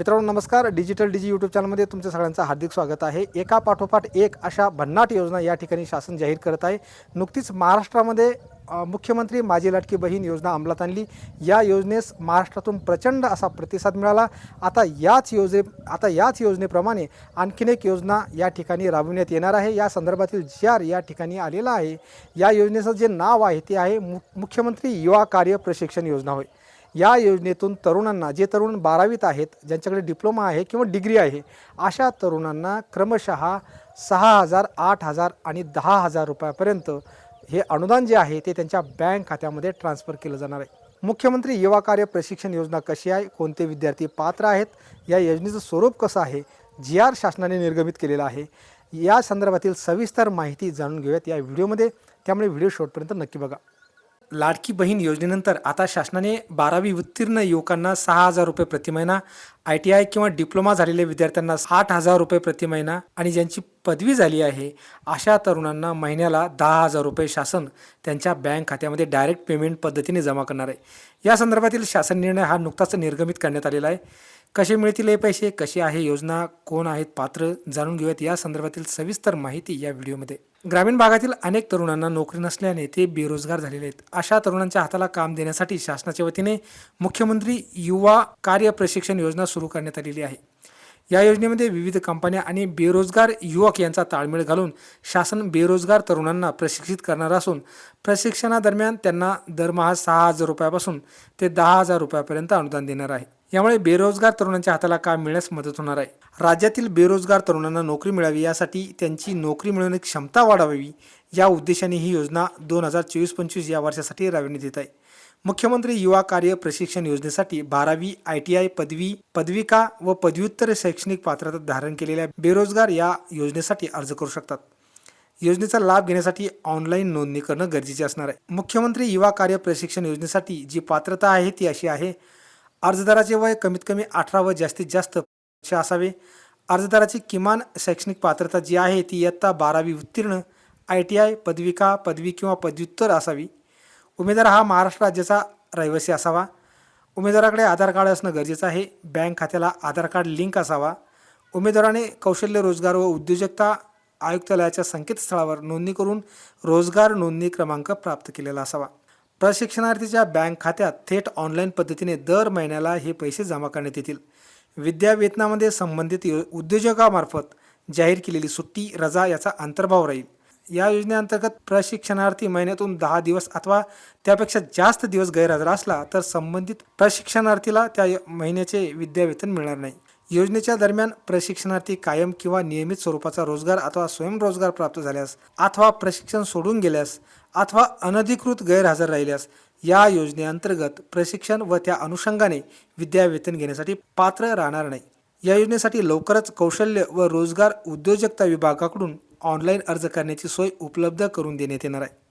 मित्रांनो नमस्कार. डिजिटल डिजी यूट्यूब चॅनलमध्ये तुमचं सगळ्यांचं हार्दिक स्वागत आहे. एका पाठोपाठ एक अशा भन्नाट योजना या ठिकाणी शासन जाहीर करत आहे. नुकतीच महाराष्ट्रामध्ये मुख्यमंत्री माझी लाटकी बहीण योजना अंमलात आणली. या योजनेस महाराष्ट्रातून प्रचंड असा प्रतिसाद मिळाला. आता याच योजने आता याच योजनेप्रमाणे आणखीन एक योजना या ठिकाणी राबविण्यात येणार आहे. या संदर्भातील जी आर या ठिकाणी आलेला आहे. या योजनेचं जे नाव आहे ते आहे मुख्यमंत्री युवा कार्य प्रशिक्षण योजना होय. या योजनेतून तरुणांना जे तरुण बारावीत आहेत ज्यांच्याकडे डिप्लोमा आहे किंवा डिग्री आहे अशा तरुणांना क्रमशः सहा हजार आठ हजार आणि दहा हजार रुपयापर्यंत हे अनुदान जे आहे ते त्यांच्या बँक खात्यामध्ये ट्रान्स्फर केलं जाणार आहे. मुख्यमंत्री युवा कार्य प्रशिक्षण योजना कशी आहे? कोणते विद्यार्थी पात्र आहेत? या योजनेचं स्वरूप कसं आहे? जी आर शासनाने निर्गमित केलेलं आहे. या संदर्भातील सविस्तर माहिती जाणून घेऊयात या व्हिडिओमध्ये. त्यामुळे व्हिडिओ शेवटपर्यंत नक्की बघा. लाडकी बहीण योजनेनंतर आता शासनाने बारावी उत्तीर्ण युवकांना सहा हजार रुपये प्रतिमहिना आय टी आय किंवा डिप्लोमा झालेल्या विद्यार्थ्यांना आठ हजार रुपये प्रति महिना आणि ज्यांची पदवी झाली आहे अशा तरुणांना महिन्याला दहा हजार रुपये शासन त्यांच्या बँक खात्यामध्ये डायरेक्ट पेमेंट पद्धतीने जमा करणार आहे. या संदर्भातील शासन निर्णय हा नुकताच निर्गमित करण्यात आलेला आहे. कसे मिळतील हे पैसे कशी आहे योजना कोण आहेत पात्र जाणून घेऊयात या संदर्भातील सविस्तर माहिती या व्हिडिओमध्ये. ग्रामीण भागातील अनेक तरुणांना नोकरी नसल्याने ते बेरोजगार झालेले आहेत. अशा तरुणांच्या हाताला काम देण्यासाठी शासनाच्या वतीने मुख्यमंत्री युवा कार्य प्रशिक्षण योजना सुरू करण्यात आलेली आहे. या योजनेमध्ये विविध कंपन्या आणि बेरोजगार युवक यांचा ताळमेळ घालून शासन बेरोजगार तरुणांना प्रशिक्षित करणार असून प्रशिक्षणादरम्यान त्यांना दरमहा सहा हजार रुपयापासून ते दहा हजार रुपयापर्यंत अनुदान देणार आहे. यामुळे बेरोजगार तरुणांच्या हाताला काम मिळण्यास मदत होणार आहे. राज्यातील बेरोजगार तरुणांना नोकरी मिळावी यासाठी त्यांची नोकरी मिळवण्याची क्षमता वाढवावी या उद्देशाने ही योजना दोन हजार चोवीस पंचवीस या वर्षासाठी राबविण्यात येत आहे. मुख्यमंत्री युवा कार्य प्रशिक्षण योजनेसाठी बारावी आय टी आय पदवी पदविका व पदव्युत्तर शैक्षणिक पात्रता धारण केलेल्या बेरोजगार या योजनेसाठी अर्ज करू शकतात. योजनेचा लाभ घेण्यासाठी ऑनलाईन नोंदणी करणं गरजेचे असणार आहे. मुख्यमंत्री युवा कार्य प्रशिक्षण योजनेसाठी जी पात्रता आहे ती अशी आहे अर्जदाराचे वय कमीत कमी अठरा व जास्तीत जास्त वर्ष असावे. अर्जदाराची किमान शैक्षणिक पात्रता जी आहे ती इयत्ता बारावी उत्तीर्ण आय टी आय पदविका पदवी किंवा पदव्युत्तर असावी. उमेदवार हा महाराष्ट्र राज्याचा रहिवासी असावा. उमेदवाराकडे आधार कार्ड असणं गरजेचं आहे. बँक खात्याला आधार कार्ड लिंक असावा. उमेदवाराने कौशल्य रोजगार व उद्योजकता आयुक्तालयाच्या संकेतस्थळावर नोंदणी करून रोजगार नोंदणी क्रमांक प्राप्त केलेला असावा. प्रशिक्षणार्थीच्या बँक खात्यात थेट ऑनलाईन पद्धतीने दर महिन्याला हे पैसे जमा करण्यात येतील. विद्यावेतनामध्ये संबंधित यो उद्योजकामार्फत जाहीर केलेली सुट्टी रजा याचा अंतर्भाव राहील. या योजनेअंतर्गत प्रशिक्षणार्थी महिन्यातून दहा दिवस अथवा त्यापेक्षा जास्त दिवस गैरहजर असला तर संबंधित प्रशिक्षणार्थीला त्या महिन्याचे विद्यावेतन मिळणार नाही. योजनेच्या दरम्यान प्रशिक्षणार्थी कायम किंवा नियमित स्वरूपाचा रोजगार अथवा स्वयंरोजगार प्राप्त झाल्यास अथवा प्रशिक्षण सोडून गेल्यास अथवा अनधिकृत गैरहजर राहिल्यास या योजनेअंतर्गत प्रशिक्षण व त्या अनुषंगाने विद्यावेतन घेण्यासाठी पात्र राहणार नाही. या योजनेसाठी लवकरच कौशल्य व रोजगार उद्योजकता विभागाकडून ऑनलाईन अर्ज करण्याची सोय उपलब्ध करून देण्यात येणार आहे.